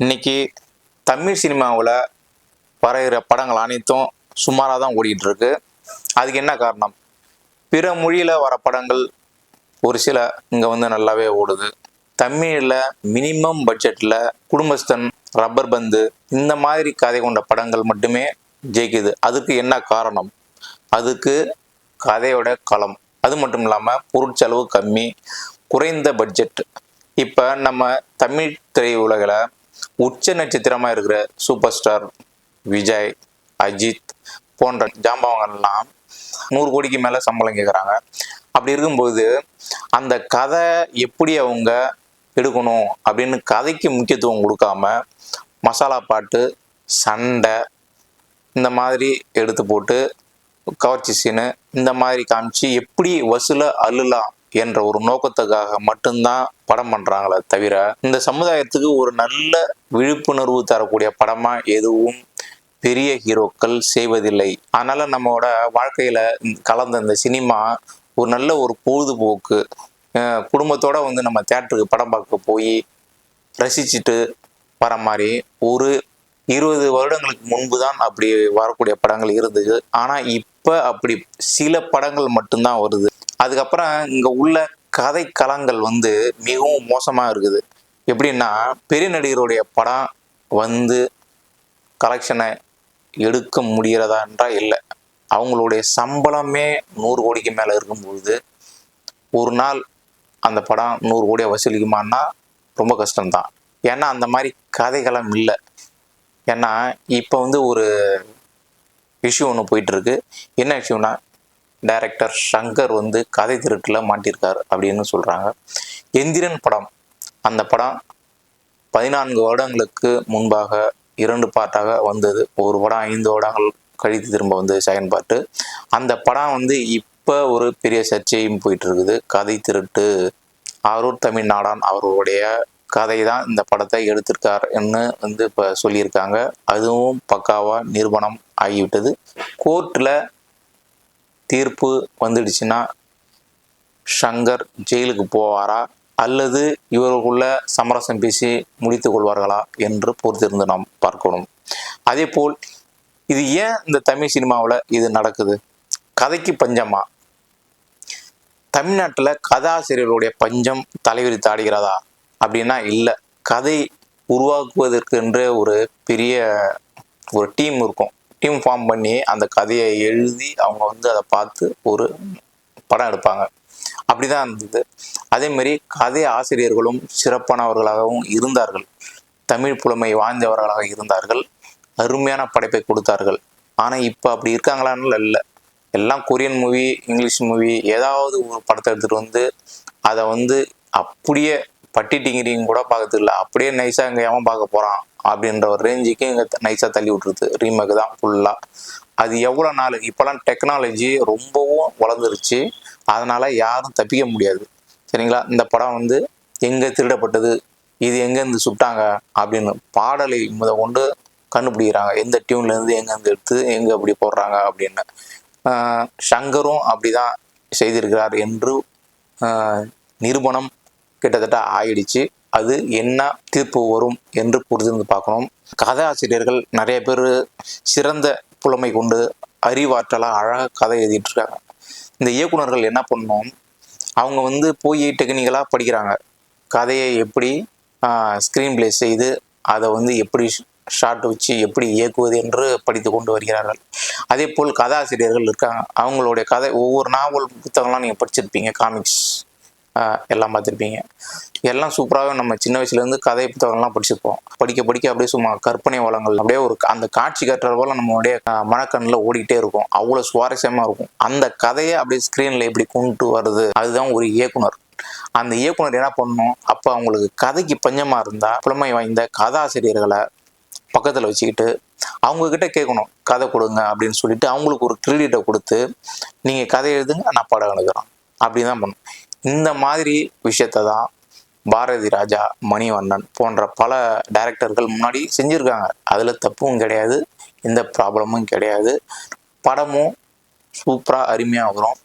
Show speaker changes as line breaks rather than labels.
இன்னைக்கு தமிழ் சினிமாவில் வரைகிற படங்கள் அனைத்தும் சுமாராக தான் ஓடிட்டு இருக்கு. அதுக்கு என்ன காரணம்? பிற மொழியில் வர படங்கள் ஒரு சில இங்கே வந்து நல்லாவே ஓடுது. தமிழில் மினிமம் பட்ஜெட்டில் குடும்பஸ்தன் ரப்பர் பந்து இந்த மாதிரி கதை கொண்ட படங்கள் மட்டுமே ஜெயிக்குது. அதுக்கு என்ன காரணம்? அதுக்கு கதையோட களம். அது மட்டும் இல்லாமல் பொருட்செலவு கம்மி குறைந்த பட்ஜெட். இப்போ நம்ம தமிழ் திரையுலகில் உச்ச நட்சத்திரமா இருக்கிற சூப்பர் ஸ்டார் விஜய் அஜித் போன்ற ஜாம்பவங்கள்லாம் நூறு கோடிக்கு மேல சம்பளம் கேட்குறாங்க அப்படி இருக்கும்போது அந்த கதை எப்படி அவங்க எடுக்கணும் அப்படின்னு கதைக்கு முக்கியத்துவம் கொடுக்காம மசாலா பாட்டு சண்டை இந்த மாதிரி எடுத்து போட்டு கவர்ச்சி சீனு இந்த மாதிரி காமிச்சு எப்படி வசூல அழுலாம் என்ற ஒரு நோக்கத்துக்காக மட்டும்தான் படம் பண்றாங்களே தவிர இந்த சமுதாயத்துக்கு ஒரு நல்ல விழிப்புணர்வு தரக்கூடிய படமா எதுவும் பெரிய ஹீரோக்கள் செய்வதில்லை. அதனால நம்மளோட வாழ்க்கையில கலந்த இந்த சினிமா ஒரு நல்ல ஒரு பொழுதுபோக்கு குடும்பத்தோடு குடும்பத்தோட வந்து நம்ம தேட்டருக்கு படம் பார்க்க போய் ரசிச்சுட்டு வர மாதிரி ஒரு இருபது வருடங்களுக்கு முன்பு தான் அப்படி வரக்கூடிய படங்கள் இருந்தது. ஆனால் இப்போ அப்படி சில படங்கள் மட்டும்தான் வருது. அதுக்கப்புறம் இங்கே உள்ள கதை களங்கள் வந்து மிகவும் மோசமாக இருக்குது. எப்படின்னா பெரிய நடிகருடைய படம் வந்து கலெக்ஷனை எடுக்க முடிகிறதா என்றால் இல்லை. அவங்களுடைய சம்பளமே நூறு கோடிக்கு மேலே இருக்கும்பொழுது ஒரு நாள் அந்த படம் நூறு கோடியை வசூலிக்குமான்னா ரொம்ப கஷ்டம்தான். ஏன்னா அந்த மாதிரி கதைகளம் இல்லை. ஏன்னா இப்போ வந்து ஒரு இஷ்யூ ஒன்று போயிட்டுருக்கு என்ன இஷ்யூனா டைரக்டர் சங்கர் வந்து கதை திருட்டில் மாட்டியிருக்கார் அப்படின்னு சொல்கிறாங்க எந்திரன் படம். அந்த படம் பதினான்கு வருடங்களுக்கு முன்பாக இரண்டு பாட்டாக வந்தது. ஒரு படம் ஐந்து வருடங்கள் கழித்து திரும்ப வந்தது செகண்ட் பாட்டு அந்த படம் வந்து இப்போ ஒரு பெரிய சர்ச்சையும் போயிட்டு இருக்குது கதை திருட்டு. அரூர் தமிழ்நாடான் அவருடைய கதை தான் இந்த படத்தை எடுத்திருக்காருன்னு வந்து இப்போ சொல்லியிருக்காங்க. அதுவும் பக்காவாக நிரூபணம் ஆகிவிட்டது. கோர்ட்டில் தீர்ப்பு வந்துடுச்சுன்னா ஷங்கர் ஜெயிலுக்கு போவாரா? அல்லது இவர்களுக்குள்ள சமரசம் பேசி முடித்துக் கொள்வார்களா என்று பொறுத்திருந்து நாம் பார்க்கணும். அதே போல் இது ஏன் இந்த தமிழ் சினிமாவில் இது நடக்குது? கதைக்கு பஞ்சமா? தமிழ்நாட்டில் கதாசிரியர்களுடைய பஞ்சம் தலைவிரித்து ஆடுகிறதா? அப்படின்னா இல்லை. கதை உருவாக்குவதற்கென்று ஒரு பெரிய ஒரு டீம் இருக்கும். டீம் ஃபார்ம் பண்ணி அந்த கதையை எழுதி அவங்க வந்து அதை பார்த்து ஒரு படம் எடுப்பாங்க. அப்படிதான் இருந்தது. அதே மாதிரி கதை ஆசிரியர்களும் சிறப்பானவர்களாகவும் இருந்தார்கள். தமிழ் புலமை வாய்ந்தவர்களாக இருந்தார்கள். அருமையான படைப்பை கொடுத்தார்கள். ஆனால் இப்போ அப்படி இருக்காங்களான்னு இல்லை. எல்லாம் கொரியன் மூவி இங்கிலீஷ் மூவி ஏதாவது ஒரு படத்தை எடுத்துகிட்டு வந்து அதை வந்து அப்படியே பட்டி டிங்கிரியும் கூட பார்க்கறது இல்லை. அப்படியே நைஸாக இங்கே எவன் பார்க்க போகிறான் அப்படின்ற ஒரு ரேஞ்சுக்கு இங்கே நைஸாக தள்ளி விட்டுருது. ரீமேக் தான் ஃபுல்லாக அது எவ்வளோ நாள்? இப்போலாம் டெக்னாலஜி ரொம்பவும் வளர்ந்துருச்சு. அதனால் யாரும் தப்பிக்க முடியாது. சரிங்களா? இந்த படம் வந்து எங்கே திருடப்பட்டது? இது எங்கேருந்து சுட்டாங்க? அப்படின்னு பாடலை முத கொண்டு கண்டுபிடிக்கிறாங்க. எந்த டியூன்லேருந்து எங்கேருந்து எடுத்து எங்கே அப்படி போடுறாங்க அப்படின்னு. சங்கரும் அப்படி தான் செய்திருக்கிறார் என்று நிரூபணம் கிட்டத்தட்ட ஆயிடுச்சு. அது என்ன தீர்ப்பு வரும் என்று புரிந்து பார்க்கணும். கதாசிரியர்கள் நிறைய பேர் சிறந்த புலமை கொண்டு அறிவாற்றலாக அழகாக கதை எழுதிட்டுருக்காங்க. இந்த இயக்குனர்கள் என்ன பண்ணணும்? அவங்க வந்து போய் டெக்னிக்கலாக படிக்கிறாங்க. கதையை எப்படி ஸ்க்ரீன் பிளே செய்து அதை வந்து எப்படி ஷார்ட் வச்சு எப்படி இயக்குவது என்று படித்து கொண்டு வருகிறார்கள். அதே போல் கதாசிரியர்கள் இருக்காங்க. அவங்களுடைய கதை ஒவ்வொரு நாவல் புத்தகம்லாம் நீங்கள் படிச்சிருப்பீங்க காமிக்ஸ் எல்லாம் பார்த்துருப்பீங்க. எல்லாம் சூப்பராகவே நம்ம சின்ன வயசுலேருந்து கதை புத்தகங்கள்லாம் படிச்சிருப்போம். படிக்க படிக்க அப்படியே சும்மா கற்பனை வளங்கள் அப்படியே ஒரு அந்த காட்சி கட்டுற போல நம்மளுடைய மனக்கண்ணில் ஓடிக்கிட்டே இருக்கும் அவ்வளோ சுவாரஸ்யமாக இருக்கும். அந்த கதையை அப்படியே ஸ்க்ரீனில் எப்படி கொண்டு வருது அதுதான் ஒரு இயக்குனர். அந்த இயக்குனர் என்ன பண்ணணும்? அப்போ அவங்களுக்கு கதைக்கு பஞ்சமாக இருந்தால் புலமை வாய்ந்த கதாசிரியர்களை பக்கத்தில் வச்சுக்கிட்டு அவங்கக்கிட்ட கேட்கணும். கதை கொடுங்க அப்படின்னு சொல்லிட்டு அவங்களுக்கு ஒரு கிரெடிட்டை கொடுத்து நீங்கள் கதை எழுதுங்க நான் படம் எழுதுறேன் அப்படி தான் பண்ணணும். இந்த மாதிரி விஷயத்தை தான் பாரதி ராஜா மணிவண்ணன் போன்ற பல டைரக்டர்கள் முன்னாடி செஞ்சுருக்காங்க. அதில் தப்பும் கிடையாது எந்த ப்ராப்ளமும் கிடையாது. படமும் சூப்பராக அருமையாக வரும்.